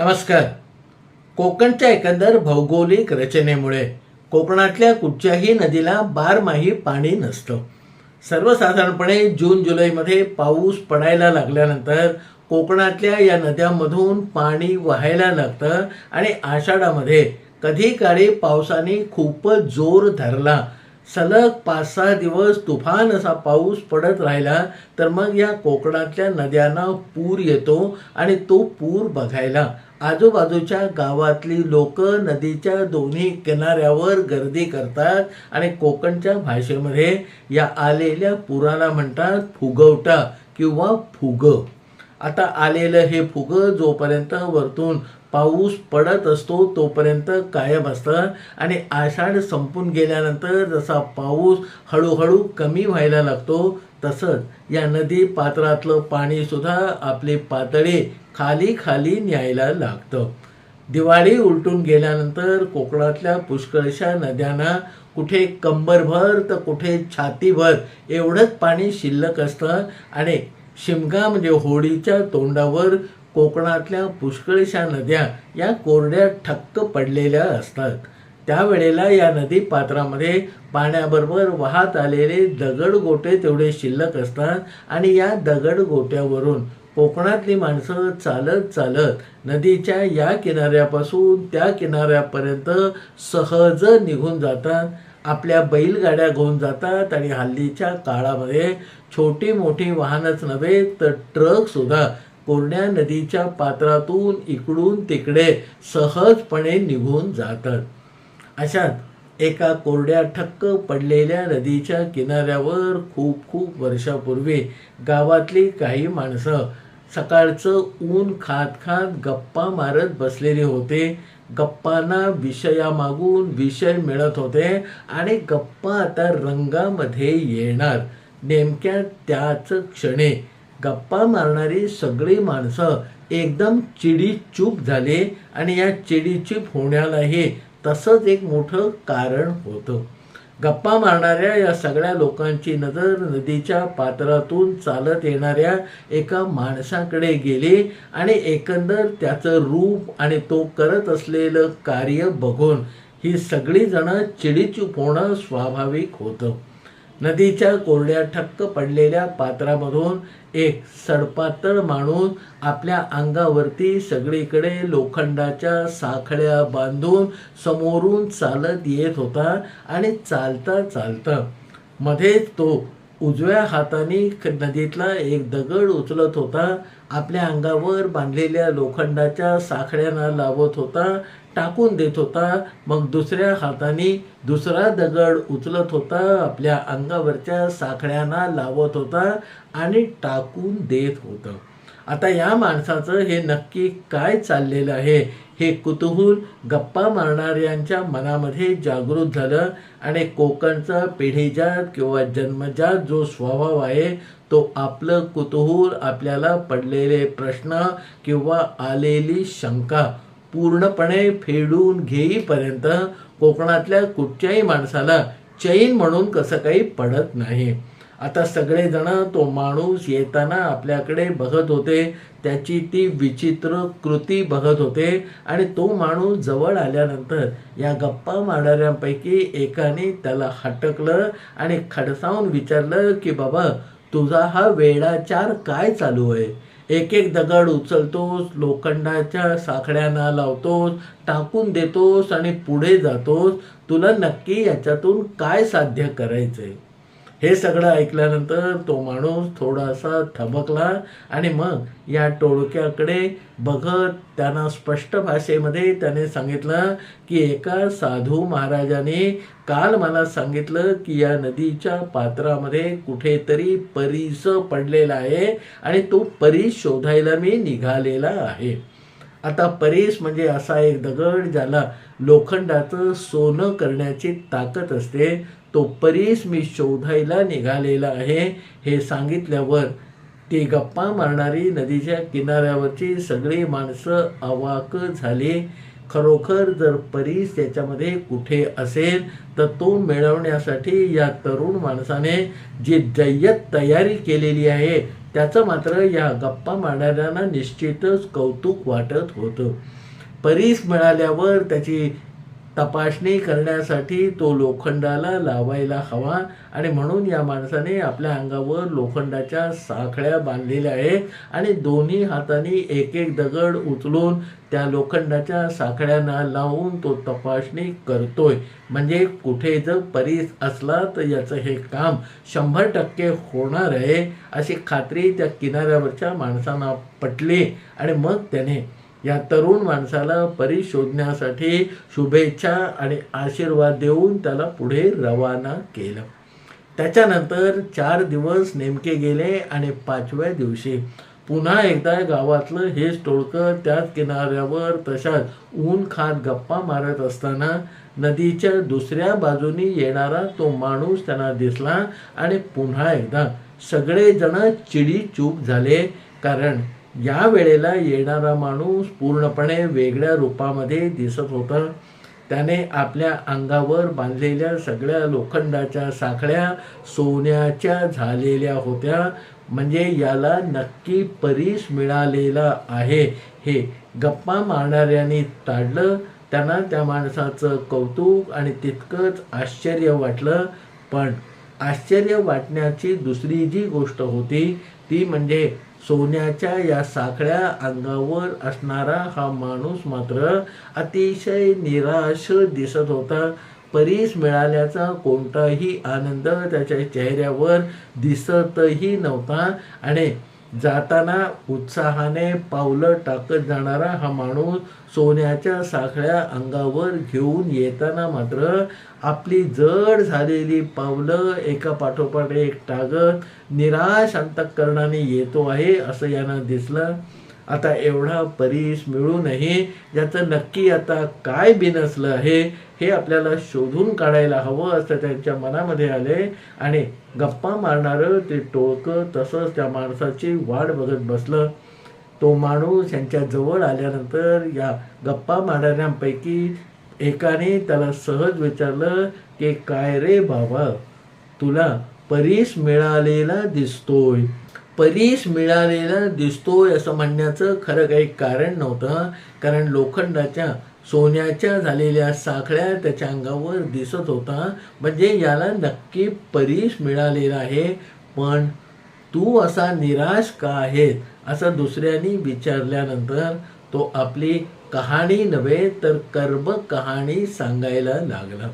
नमस्कार. कोकणच्या एकंदर भौगोलिक रचनेमुळे कोकणातल्या कुठच्याही नदीला बारमाही पाणी नसतं. सर्वसाधारणपणे जून जुलैमध्ये पाऊस पडायला लागल्यानंतर कोकणातल्या या नद्यांमधून पाणी वाहायला लागतं आणि आषाढामध्ये कधी काळी पावसाने खूपच जोर धरला. सलग पाच सहा दिवस तुफान असा पाऊस पडत राहिला तर मग या कोकणातल्या नद्यांना पूर येतो आणि तो पूर बघायला. आजूबाजूच्या गावातली लोक नदीच्या दोन्ही किनाऱ्यावर गर्दी करतात आणि कोकणच्या भाषेमध्ये या आलेल्या पुराला म्हणतात फुगवटा किंवा फुग. आता आलेलं हे फुग जोपर्यंत वरतून पाऊस पडत असतो तोपर्यंत कायम असतं आणि आषाढ संपून गेल्यानंतर जसा पाऊस हळूहळू कमी व्हायला लागतो तसंच या नदी पात्रातलं पाणी सुद्धा आपली पातळी खाली खाली न्यायला लागतं. दिवाळी उलटून गेल्यानंतर कोकणातल्या पुष्कळशा नद्यांना कुठे कंबरभर तर कुठे छातीभर एवढंच पाणी शिल्लक असतं आणि शिमगा म्हणजे होळीच्या तोंडावर कोकणातल्या पुष्कळशा नद्या या कोरड्या ठक्क पडलेल्या असतात. त्यावेळेला या नदी पात्रामध्ये पाण्याबरोबर वाहत आलेले दगड गोटे तेवढे शिल्लक असतात आणि या दगड गोट्यावरून कोकणातली माणसं चालत चालत नदीच्या या किनाऱ्यापासून त्या किनाऱ्यापर्यंत सहज निघून जातात. आपल्या बैलगाड्या घेऊन जातात आणि हल्लीच्या काळामध्ये छोटी मोठी वाहनच नव्हे तर ट्रकसुद्धा कोरड्या नदीच्या पात्रातून इकडून तिकडे सहजपणे निघून जातात. अशात एका कोरड्या ठक्क पडलेल्या नदीच्या किनाऱ्यावर खूप खूप वर्षापूर्वी गावातली काही माणसं सकाळचं ऊन खात खात गप्पा मारत बसलेले होते. गप्पांना विषयामागून विषय मिळत होते आणि गप्पा आता रंगामध्ये येणार. नेमक्या त्याच क्षणी गप्पा मारणारी सगळी माणसं एकदम चिडीचूप झाले आणि या चिडीचूप होण्यालाही तसंच एक मोठं कारण होतं. गप्पा मारणाऱ्या या सगळ्या लोकांची नजर नदीच्या पात्रातून चालत येणाऱ्या एका माणसाकडे गेली आणि एकंदर त्याचं रूप आणि तो करत असलेलं कार्य बघून ही सगळीजणं चिडीचूप होणं स्वाभाविक होतं. नदीच्या कोरड्या ठक्क पडलेल्या पात्रामधून एक सडपातळ माणूस आपल्या अंगावरती सगळीकडे लोखंडाच्या साखळ्या बांधून समोरून चालत येत होता आणि चालता चालता. मध्येच तो उजव्या हाताने नदीतला एक दगड उचलत होता. आपल्या अंगावर बांधलेल्या लोखंडाच्या साखळ्यांना लावत होता टाकून देत होता. मग दुसऱ्या हाताने दुसरा दगड उचलत होता. आपल्या अंगावरच्या साखळ्यांना लावत होता आणि टाकून देत होतं. आता या माणसाचं हे नक्की काय चाललेलं आहे? हे कुतूहल गप्पा मारणाऱ्यांच्या मनामध्ये जागृत झालं आणि कोकणचा पिढीजात किंवा जन्मजात जो स्वभाव आहे तो आपलं कुतूहल आपल्याला पडलेले प्रश्न किंवा आलेली शंका पूर्णपणे फेडून घेईपर्यंत कोकणातल्या कुठच्याही माणसाला चैन म्हणून कसं काही पडत नाही. आता सगळेजण तो माणूस येताना आपल्याकडे बघत होते त्याची ती विचित्र कृती बघत होते आणि तो माणूस जवळ आल्यानंतर या गप्पा मारणाऱ्यांपैकी एकाने त्याला हटकलं आणि खडसावून विचारलं की बाबा तुझा हा वेडाचार काय चालू आहे? एक एक दगड उचलतोस लोखंडाच्या साखळ्यांना लावतोस टाकून देतोस आणि पुढे जातोस. तुला नक्की याच्यातून काय साध्य करायचंय? हे सगळं ऐकल्यानंतर तो माणूस थोडासा थबकला आणि मग या टोळक्याकडे बघत त्यांना स्पष्ट भाषेमध्ये त्याने सांगितलं की एका साधू महाराजाने काल मला सांगितलं की या नदीच्या पात्रामध्ये कुठेतरी परीस पडलेला आहे आणि तो परीस शोधायला मी निघालेला आहे. आता परीस म्हणजे असा एक दगड ज्याला लोखंडाचं सोनं करण्याची ताकद असते. तो परीस मी शोधायला निघालेला आहे हे सांगितल्यावर ती गप्पा मारणारी नदीच्या किनाऱ्यावरची सगळी माणसं अवाक झाली. खरोखर जर परीस त्याच्यामध्ये कुठे असेल तर तो मिळवण्यासाठी या तरुण माणसाने जी जय्यत तयारी केलेली आहे त्याचं मात्र या गप्पा मारणाऱ्यांना निश्चितच कौतुक वाटत होतं. परीस मिळाल्यावर त्याची तपासणी करण्यासाठी तो लोखंडाला लावायला हवा आणि म्हणून या माणसाने आपल्या अंगावर लोखंडाच्या साखळ्या बांधलेल्या आहेत आणि दोन्ही हाताने एक एक दगड उचलून त्या लोखंडाच्या साखळ्यांना लावून तो तपासणी करतोय. म्हणजे कुठे जर परीस असला तर याचं हे काम शंभर टक्के होणार आहे अशी खात्री त्या किनाऱ्यावरच्या माणसांना पटली आणि मग त्याने या तरुण माणसाला परी शोधण्यासाठी शुभेच्छा आणि आशीर्वाद देऊन त्याला पुढे रवाना केलं. त्याच्यानंतर चार दिवस नेमके गेले आणि पाचव्या दिवशी पुन्हा एकदा गावातलं हेच टोळकं त्याच किनाऱ्यावर तशाच ऊन खात गप्पा मारत असताना नदीच्या दुसऱ्या बाजूनी येणारा तो माणूस त्यांना दिसला आणि पुन्हा एकदा सगळेजण चिडीचूप झाले कारण या वेळेला येणारा माणूस पूर्णपणे वेगळ्या रूपामध्ये दिसत होता. त्याने आपल्या अंगावर बांधलेल्या सगळ्या लोखंडाच्या साखळ्या सोन्याच्या झालेल्या होत्या. म्हणजे याला नक्की परीस मिळालेला आहे. हे गप्पा मारणाऱ्यांनी ताडलं. त्यांना त्या माणसाचं कौतुक आणि तितकंच आश्चर्य वाटलं. पण आश्चर्य वाटण्याची दुसरी जी गोष्ट होती ती म्हणजे सोन्याच्या या साखळ्या अंगावर असणारा हा माणूस मात्र अतिशय निराश दिसत होता. परीस मिळाल्याचा कोणताही आनंद त्याच्या चेहऱ्यावर दिसतही नव्हता. आणि जाताना उत्साहाने पावलं टाकत जाणारा हा माणूस सोन्याच्या साखळ्या अंगावर घेऊन येताना मात्र आपली जड झालेली पावलं एका पाठोपाठ एक टागत निराश अंतकरणाने येतो आहे असं यांना दिसलं. आता एवढा परीस मिळूनही याचं नक्की आता काय बिनसलं आहे हे आपल्याला शोधून काढायला हवं असं त्यांच्या मनामध्ये आले आणि गप्पा मारणारं ते टोळकं तसंच त्या माणसाची वाट बघत बसलं. तो माणूस यांच्या जवळ आल्यानंतर या गप्पा मारणाऱ्यांपैकी एकाने त्याला सहज विचारलं की काय रे बाबा तुला परीस मिळालेला दिसतोय. परीस मिळालेला दिसतोय असं म्हणण्याचं खरं काही कारण नव्हतं कारण लोखंडाच्या सोन्याच्या झालेल्या साखळ्या त्याच्या अंगावर दिसत होता. म्हणजे याला नक्की परीस मिळालेला आहे पण तू असा निराश का आहेत असं दुसऱ्यांनी विचारल्यानंतर तो आपली कहाणी नव्हे तर कर्म कहाणी सांगायला लागला.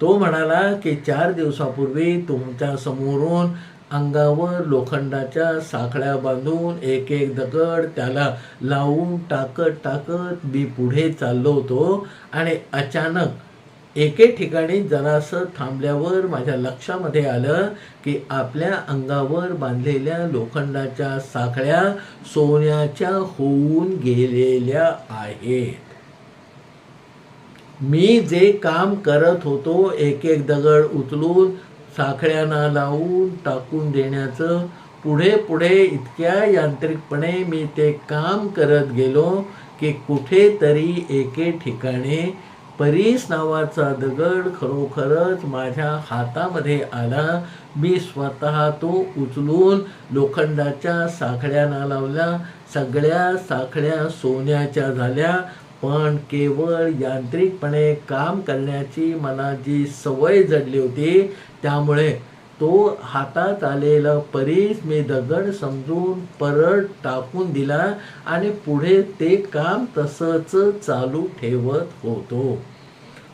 तो म्हणाला की चार दिवसापूर्वी तुमच्या समोरून अंगावर लोखंडाच्या साखळ्या बांधून एक एक दगड त्याला लावून टाकत टाकत मी पुढे चाललो होतो. आणि अचानक एके ठिकाणी जरासं थांबल्यावर माझ्या लक्षामध्ये आलं की आपल्या अंगावर बांधलेल्या लोखंडाच्या साखळ्या सोन्याच्या होऊन गेलेल्या आहेत. मी जे काम करत होतो एक एक दगड उचलून साखळ्यांना लावून टाकून देण्याचं पुढे पुढे इतक्या यांत्रिकपणे मी ते काम करत गेलो की कुठेतरी एके ठिकाणी परीस नावाचा दगड खरोखरच माझ्या हातामध्ये आला. मी स्वतः तो उचलून लोखंडाच्या साखळ्यांना लावल्या सगळ्या साखळ्या सोन्याच्या झाल्या. पण केवळ यांत्रिकपणे काम करण्याची मला जी सवय जडली होती. त्यामुळे तो हातात आलेला परीस मी दगड समजून परत टाकून दिला आणि पुढे ते काम तसंच चालू ठेवत होतो.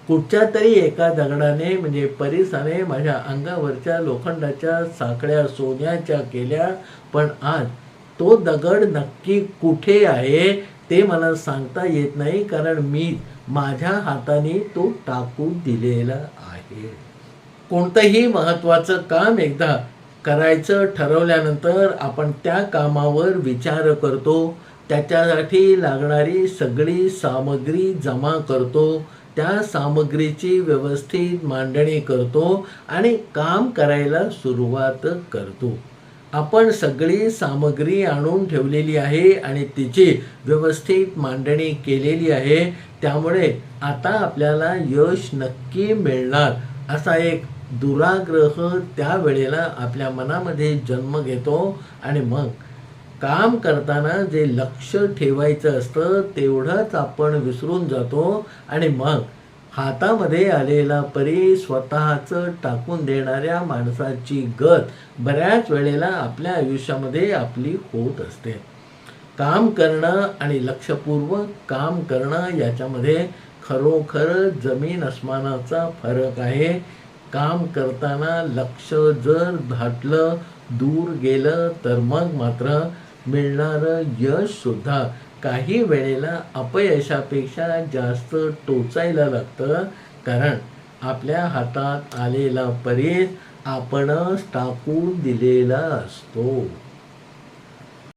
कुठच्या तरी एका दगडाने म्हणजे परिसाने माझ्या अंगावरच्या लोखंडाच्या साखळ्या सोन्याच्या केल्या पण आज तो दगड नक्की कुठे आहे? ते मला सांगता येत नाही कारण मी माझ्या हाताने तो टाकून दिलेला आहे. कोणतंही महत्त्वाचं काम एकदा करायचं ठरवल्यानंतर आपण त्या कामावर विचार करतो त्याच्यासाठी लागणारी सगळी सामग्री जमा करतो त्या सामग्रीची व्यवस्थित मांडणी करतो आणि काम करायला सुरुवात करतो. आपण सगळी सामग्री आणून ठेवलेली आहे आणि तिची व्यवस्थित मांडणी केलेली आहे. त्यामुळे आता आपल्याला यश नक्की मिळणार असा एक दुराग्रह त्यावेळेला आपल्या मनामध्ये जन्म घेतो. आणि मग काम करताना जे लक्ष ठेवायचं असतं तेवढंच आपण विसरून जातो. आणि मग हातामध्ये आलेला परी स्वतःचं टाकून देणाऱ्या माणसाची गत बऱ्याच वेळेला आपल्या आयुष्यामध्ये आपली होत असते. काम करणं आणि लक्षपूर्वक काम करणं याच्यामध्ये खरोखर जमीन अस्मानाचा फरक आहे. काम करताना लक्ष जर धाटलं दूर गेलं तर मग मात्र मिळणारं यश सुद्धा काही वेळेला अपयशापेक्षा जास्त टोचायला लागतं. कारण आपल्या हातात आलेला परीस आपणच टाकून दिलेला असतो.